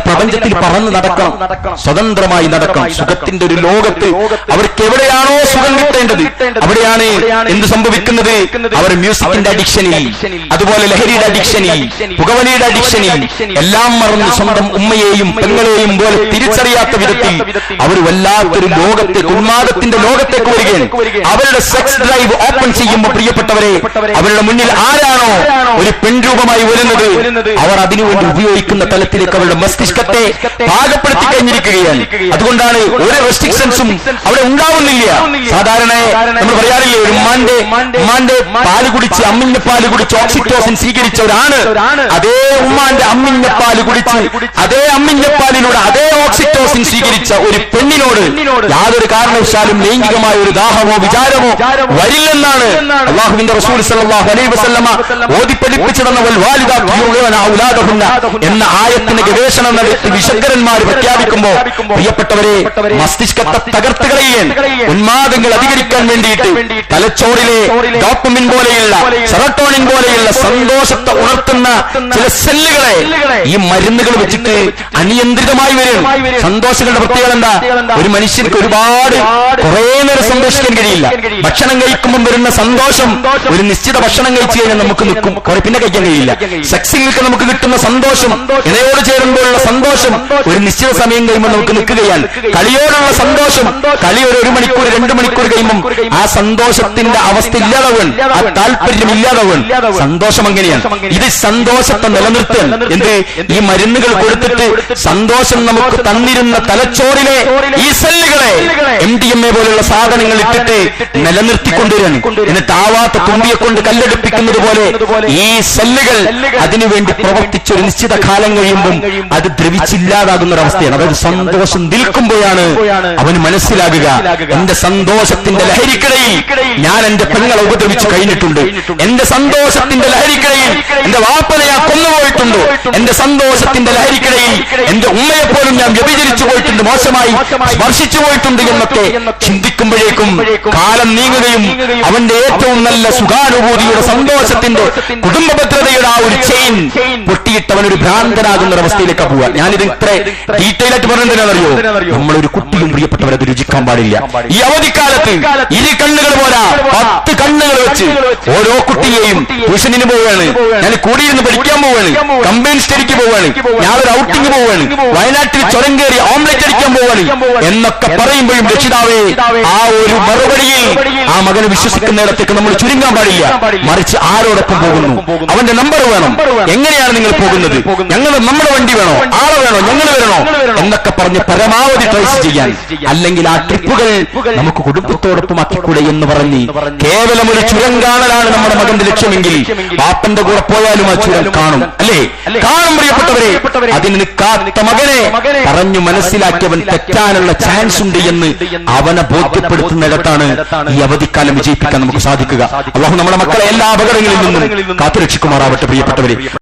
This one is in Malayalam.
അവരിങ്ങനെ പ്രപഞ്ചത്തിൽ പറന്ന് നടക്കണം. സ്വതന്ത്രമായി നടക്കണം. സുഖത്തിന്റെ ഒരു ലോകത്ത് അവർക്ക് എവിടെയാണോ സുഖം കിട്ടേണ്ടത്? അവിടെയാണ് എന്ത് സംഭവിക്കുന്നത്? അവർ മ്യൂസിക്കിന്റെ അഡിക്ഷനിൽ അതുപോലെ ലഹരിയുടെ അഡിക്ഷനിൽ പുകവലിയുടെ അഡിക്ഷനിൽ എല്ലാം മറന്ന് സ്വന്തം ഉമ്മയെയും പെങ്ങളെയും പോലെ തിരിച്ചറിയാത്ത വിധത്തിൽ അവർ വല്ലാത്തൊരു ലോകത്തെ ഉന്മാദത്തിന്റെ ലോകത്തേക്ക് വരികയാണ്. അവരുടെ സെക്സ് ഡ്രൈവ് ഓപ്പൺ ചെയ്യുമ്പോൾ പ്രിയപ്പെട്ടവരെ അവരുടെ മുന്നിൽ ആരാണോ ഒരു പെൺരൂപമായി വരുന്നത്? അവർ അതിനുവേണ്ടി ഉപയോഗിക്കുന്ന തലത്തിലേക്ക് അവരുടെ മസ്തിഷ്കത്തെ പാകപ്പെടുത്തി കഴിഞ്ഞിരിക്കുകയാണ്. അതുകൊണ്ടാണ് ഒരു റെസ്ട്രിക്ഷൻസും അവിടെ ഉണ്ടാവുന്നില്ല. സാധാരണ നമ്മൾ പറയാറില്ലേ ഒരു ഉമ്മാന്റെ ഉമ്മാന്റെ പാൽ കുടിച്ച് അമ്മിന്റെ പാൽ കുടിച്ച് ഓക്സിറ്റോസിൻ സ്വീകരിച്ചവരാണ്. അതേ ഉമ്മാന്റെ അമ്മിന്റെ പാൽ കുടിച്ച് അതേ അമ്മിന്റെ പാലിലൂടെ അതേ ഓക്സിറ്റോസിൻ സ്വീകരിച്ച ഒരു പെണ്ണിനോട് യാതൊരു കാരണവശാലും ലൈംഗികമായ ഒരു ദാഹമോ വിചാരമോ വരില്ലെന്നാണ് അള്ളാഹുവിന്റെ റസൂൽ വൽ വാലിദാത്തു എന്ന ആയത്തിന് ഗവേഷണം നടത്തി വിശക്കരന്മാർ പ്രഖ്യാപിക്കുമ്പോൾ പ്രിയപ്പെട്ടവരെ മസ്തിഷ്കത്തെ തകർത്ത് കളയാൻ ഉന്മാദങ്ങൾ അധികരിക്കാൻ വേണ്ടിയിട്ട് തലച്ചോറിലെ ഡോപ്പമിൻ പോലെയുള്ള സെറട്ടോണിൻ പോലെയുള്ള സന്തോഷത്തെ ഉണർത്തുന്ന ചില സെല്ലുകളെ ഈ മരുന്നുകൾ വെച്ചിട്ട് അനിയന്ത്രിതമായി വരും. സന്തോഷങ്ങളുടെ പ്രത്യേകത എന്താ? ഒരു മനുഷ്യർക്ക് ഒരുപാട് കുറേ നേരം സന്തോഷിക്കാൻ കഴിയില്ല. ഭക്ഷണം കഴിക്കുമ്പോൾ വരുന്ന സന്തോഷം ഒരു നിശ്ചിത ഭക്ഷണം കഴിച്ചു കഴിഞ്ഞാൽ നമുക്ക് നിൽക്കും. കുറെ പിന്നെ കഴിക്കാൻ കഴിയില്ല. സെക്സിങ്ങൾക്ക് നമുക്ക് കിട്ടുന്ന സന്തോഷം ഇണയോട് ചേരുമ്പോഴുള്ള സന്തോഷം ഒരു നിശ്ചിത സമയം കഴിയുമ്പോൾ നമുക്ക് നിൽക്കുകയാണ്. കളിയോടുള്ള സന്തോഷം. കളി ഒരു ഒരു മണിക്കൂർ രണ്ട് മണിക്കൂർ കഴിയുമ്പോൾ ആ സന്തോഷത്തിന്റെ അവസ്ഥ ഇല്ലാതാവൻ ആ താല്പര്യം ഇല്ലാതാവൻ സന്തോഷം അങ്ങനെയാണ്. ഇത് സന്തോഷത്തെ നിലനിർത്താൻ എന്ത്? ഈ മരുന്നുകൾ കൊടുത്തിട്ട് സന്തോഷം നമുക്ക് തന്നിരുന്ന തലച്ചോറിലെ ഈ സെല്ലുകളെ എം ഡി എം എ പോലുള്ള സാധനങ്ങൾ ഇട്ടിട്ട് നിലനിർത്തിക്കൊണ്ടുവരാൻ എന്നിട്ട് ആവാത്ത തുമ്പിയെ കൊണ്ട് കല്ലെടുപ്പിക്കുന്നത് പോലെ ഈ സെല്ലുകൾ അതിനുവേണ്ടി പ്രവർത്തിച്ച ഒരു നിശ്ചിത കാലം കഴിയുമ്പം അത് ദ്രവിച്ചില്ലാതാകുന്ന ഒരു അവസ്ഥയാണ്. അതായത് സന്തോഷം നിൽക്കുമ്പോഴാണ് അവന് മനസ്സിലാകുക. എന്റെ സന്തോഷത്തിന്റെ ലഹരിക്കിടയിൽ ഞാൻ എന്റെ പെങ്ങളെ ഉപദ്രവിച്ചു കഴിഞ്ഞിട്ടുണ്ട്. എന്റെ സന്തോഷത്തിന്റെ ലഹരിക്കിടയിൽ എന്റെ വാപ്പനെ ഞാൻ കൊന്നുപോയിട്ടുണ്ട്. എന്റെ സന്തോഷത്തിന്റെ ലഹരിക്കിടയിൽ എന്റെ ഉമ്മയെ പോലും ഞാൻ വ്യഭിചരിച്ചു പോയിട്ടുണ്ട്. മോശമായി സ്പർശിച്ചു പോയിട്ടുണ്ട് എന്നൊക്കെ ചിന്തിക്കുമ്പോഴേക്കും കാലം നീങ്ങുകയും അവന്റെ ഏറ്റവും നല്ല സുഖാനുഭൂതിയുടെ സന്തോഷത്തിന്റെ കുടുംബ ഭദ്രതയുടെ ആ ഒരു ചെയിൻ പൊട്ടിയിട്ടവൻ ഒരു ഭ്രാന്തനാകുന്ന അവസ്ഥയിലേക്ക് പോവുക ഞാനിത് ഇത്ര ഡീറ്റെയിൽ ആയിട്ട് പറഞ്ഞിട്ടുണ്ടെന്നറിയോ നമ്മളൊരു കുട്ടിയും പ്രിയപ്പെട്ടവരെ അത് രുചിക്കാൻ പാടില്ല. ഈ അവധിക്കാലത്ത് ഇരു കണ്ണുകൾ പോരാ. പത്ത് കണ്ണുകൾ വെച്ച് ഓരോ കുട്ടിയെയും ട്യൂഷനിന് പോവുകയാണ്. ഞാൻ കൂടിയിരുന്ന് പഠിക്കാൻ പോവുകയാണ്. കമ്പൈൻ സ്റ്റഡിക്ക് പോവുകയാണ്. ഞാനൊരു ഔട്ടിങ് പോവുകയാണ്. വയനാട്ടിൽ ചുരം കയറി ഓംലെറ്റ് അടിക്കാൻ പോവുകയാണ്. എന്നൊക്കെ പറയുമ്പോഴും രക്ഷിതാവേ ആ ഒരു മറുപടിയിൽ ആ മകനെ വിശ്വസിക്കുന്നിടത്തേക്ക് നമ്മൾ ചുരുങ്ങാൻ പാടില്ല. മറിച്ച് ആരോടൊപ്പം പോകുന്നു. അവന്റെ നമ്പർ വേണം. എങ്ങനെയാണ് നിങ്ങൾ പോകുന്നത്? ഞങ്ങൾ നമ്മുടെ വണ്ടി വേണോ? ആളെ വേണോ? ഞങ്ങൾ വരണോ എന്നൊക്കെ പറഞ്ഞ് പരമാവധി ട്രേസ് ചെയ്യാൻ. അല്ലെങ്കിൽ ആ ട്രിപ്പുകൾ നമുക്ക് കുടുംബത്തോടൊപ്പം ആക്കിക്കൂടെ എന്ന് പറഞ്ഞ് കേവലം ഒരു ചുരം കാണലാണ് നമ്മുടെ മകന്റെ ലക്ഷ്യമെങ്കിൽ. പാപ്പന്റെ കൂടെ പോയാലും ആ ചുരം കാണും. അല്ലേ? കാണും പ്രിയപ്പെട്ടവരെ. അതിന് കാത്ത മകനെ പറഞ്ഞു മനസ്സിലാക്കിയവൻ തെറ്റാനുള്ള ചാൻസ് ഉണ്ട് എന്ന് അവനെ ബോധ്യപ്പെടുത്തുന്നിടത്താണ് ഈ അവധിക്കാലം വിജയിപ്പിക്കാൻ നമുക്ക് സാധിക്കുക. അള്ളാഹു നമ്മുടെ മക്കളെ എല്ലാ അപകടങ്ങളിൽ നിന്നും കാത്തുരക്ഷിക്കുമാറാവട്ടെ പ്രിയപ്പെട്ടവരെ.